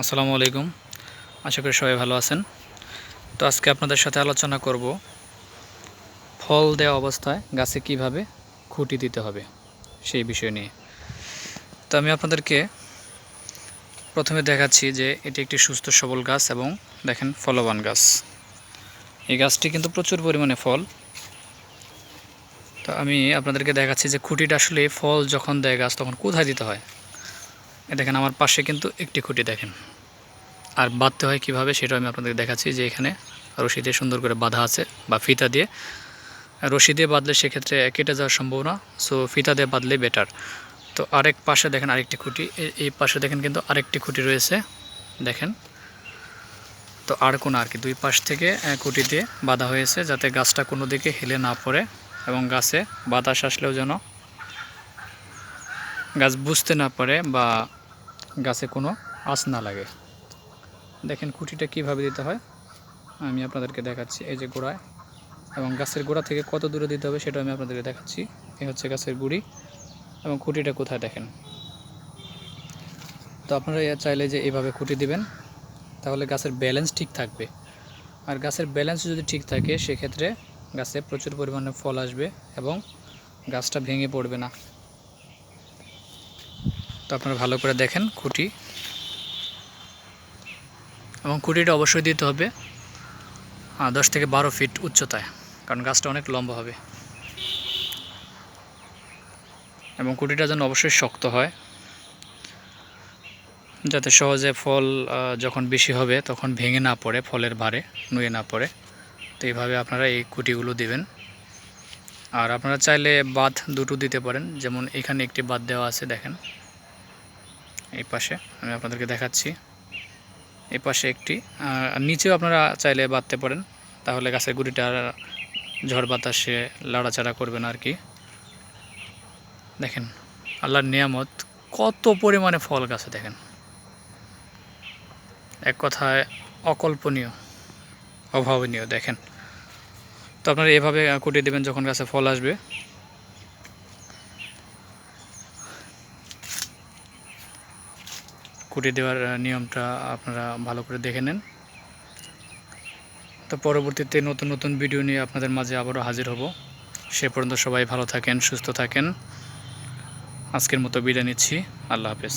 আসসালামু আলাইকুম। আশা করি সবাই ভালো আছেন। তো আজকে আপনাদের সাথে আলোচনা করব ফল দেওয়া অবস্থায় গাছে কীভাবে খুঁটি দিতে হবে সেই বিষয় নিয়ে। তো আমি আপনাদেরকে প্রথমে দেখাচ্ছি যে এটি একটি সুস্থ সবল গাছ এবং দেখেন ফলবান গাছ। এই গাছটি কিন্তু প্রচুর পরিমাণে ফল। তো আমি আপনাদেরকে দেখাচ্ছি যে খুঁটিটা আসলে ফল যখন দেয় গাছ তখন কোথায় দিতে হয়। দেখেন আমার পাশে কিন্তু একটি খুঁটি দেখেন। আর বাঁধতে হয় কীভাবে সেটা আমি আপনাদের দেখাচ্ছি যে এখানে রশি দিয়ে সুন্দর করে বাঁধা আছে বা ফিতা দিয়ে। রশি দিয়ে বাঁধলে সেক্ষেত্রে কেটে যাওয়ার সম্ভাবনা সো ফিতা দিয়ে বাঁধলে বেটার তো আরেক পাশে দেখেন আরেকটি খুঁটি এই পাশে দেখেন কিন্তু আরেকটি খুঁটি রয়েছে, দেখেন। তো আর কোনো আর কি, দুই পাশ থেকে খুঁটি দিয়ে বাঁধা হয়েছে যাতে গাছটা কোনো দিকে হেলে না পড়ে এবং গাছে বাতাস আসলেও যেন গাছ বুঝতে না পারে বা গাছে কোনো আঁচ না লাগে। দেখেন খুঁটিটা কীভাবে দিতে হয়। আমি আপনাদেরকে দেখাচ্ছি এই যে গোড়ায়। এবং গাছের গোড়া থেকে কত দূরে দিতে হবে সেটা আমি আপনাদেরকে দেখাচ্ছি। এই হচ্ছে গাছের গুড়ি এবং খুঁটিটা কোথায় দেখেন। তো আপনারা এ চাইলে যে এইভাবে খুঁটি দিবেন, তাহলে গাছের ব্যালেন্স ঠিক থাকবে। আর গাছের ব্যালেন্স যদি ঠিক থাকে, সেক্ষেত্রে গাছে প্রচুর পরিমাণে ফল আসবে এবং গাছটা ভেঙে পড়বে না। তো আপনারা ভালো করে দেখেন খুঁটি। এবং খুঁটিটা অবশ্যই দিতে হবে দশ থেকে বারো ফিট উচ্চতায়, কারণ গাছটা অনেক লম্বা হবে। এবং খুঁটিটা যেন অবশ্যই শক্ত হয়, যাতে সহজে ফল যখন বেশি হবে তখন ভেঙে না পড়ে, ফলের ভারে নুয়ে না পড়ে। তো এইভাবে আপনারা এই খুঁটিগুলো দিবেন। আর আপনারা চাইলে বাঁধ দুটো দিতে পারেন, যেমন এখানে একটি বাঁধ দেওয়া আছে, দেখেন। এই পাশে আমি আপনাদেরকে দেখাচ্ছি। এই পাশে একটি, আর নিচেও আপনারা চাইলে বাঁধতে পারেন। তাহলে গাছের গুড়িটা ঝড় বাতাসে লাড়াচাড়া করবে না আর কি দেখেন, আল্লাহর নিয়ামত, কত পরিমাণে ফল গাছে দেখেন। এক কথায় অকল্পনীয়, অভাবনীয়, দেখেন। তো আপনারা এভাবে কুটিয়ে দেবেন যখন গাছে ফল আসবে। কুটি দেওয়ার নিয়মটা আপনারা ভালো করে দেখে নেন। তো পরবর্তীতে নতুন নতুন ভিডিও নিয়ে আপনাদের মাঝে আবারও হাজির হব। সে পর্যন্ত সবাই ভালো থাকেন, সুস্থ থাকেন। আজকের মতো বিদায় নিচ্ছি। আল্লাহ হাফেজ।